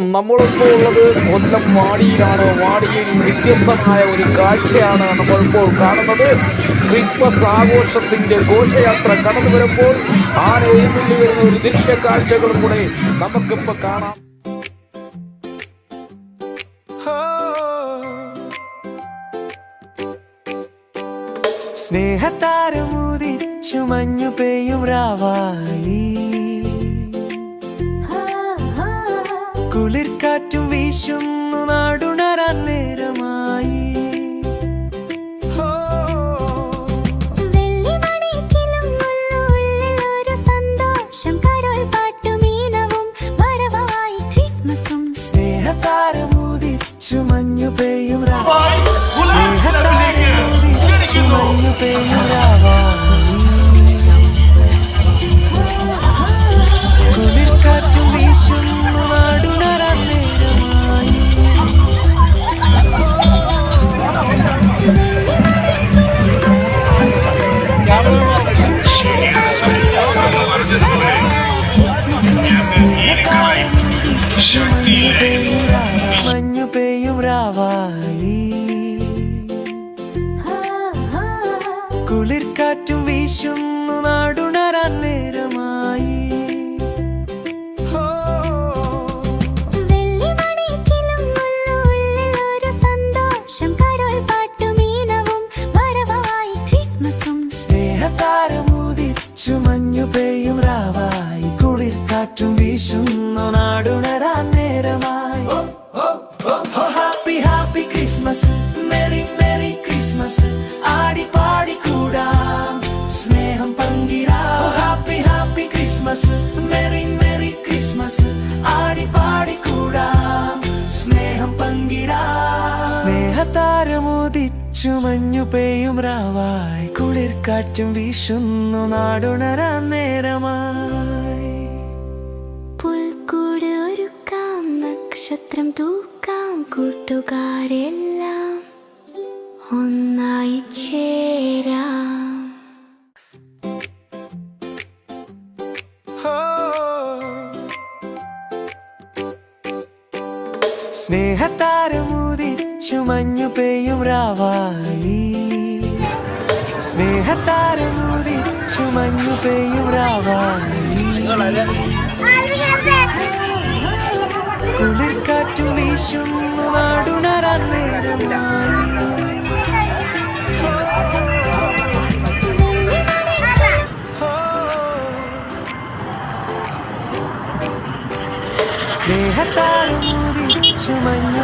നമ്മളിപ്പോൾ ഉള്ളത് കൊല്ലം വാടിയിലാണ്. വാടിയിൽ വ്യത്യസ്തമായ ഒരു കാഴ്ചയാണ് നമ്മളിപ്പോൾ കാണുന്നത്. ക്രിസ്മസ് ആഘോഷത്തിന്റെ ഘോഷയാത്ര കടന്നു വരുമ്പോൾ ആന എഴുന്നള്ളി വരുന്ന ഒരു ദൃശ്യ കാഴ്ചകളും കൂടെ നമുക്കിപ്പോൾ കാണാം. സ്നേഹത്താരമുദിച്ചു മഞ്ഞു പെയ്യും രാവായി. കുളിർക്കാറ്റും വീശുന്നു നാടുണരാൻ നേരമായി. മഞ്ഞു പെയ്യും സ്നേഹത്താരൂതി മഞ്ഞു പെയ്യും മഞ്ഞു പെയ്യും രാവായി. കുളിർക്കാറ്റും വീശുന്നു നാടുണരാൻ ക്രിസ്മസ് മെറി മെറി ക്രിസ്മസ് ആടി പാടി കൂടാം സ്നേഹം പങ്കിടാം. സ്നേഹത്താരമോദിച്ചു മഞ്ഞു പെയ്യും രാവായി. കുളിർക്കാറ്റും വീശുന്നു നാടുണരാൻ നേരമായി. പുൽക്കൂട് ഒരുക്കാം നക്ഷത്രം തൂക്കാം. കൂട്ടുകാരെല്ലാം സ്നേഹത്താരമുദിച്ചു മഞ്ഞു പെയ്യും രാവായി സ്നേഹത്താരമുദിച്ചു മഞ്ഞു പെയ്യും രാവായി കുളിർക്കാറ്റും വീശുന്നു നാടുണരാൻ സ്നേഹത്താരമുദി മഞ്ഞു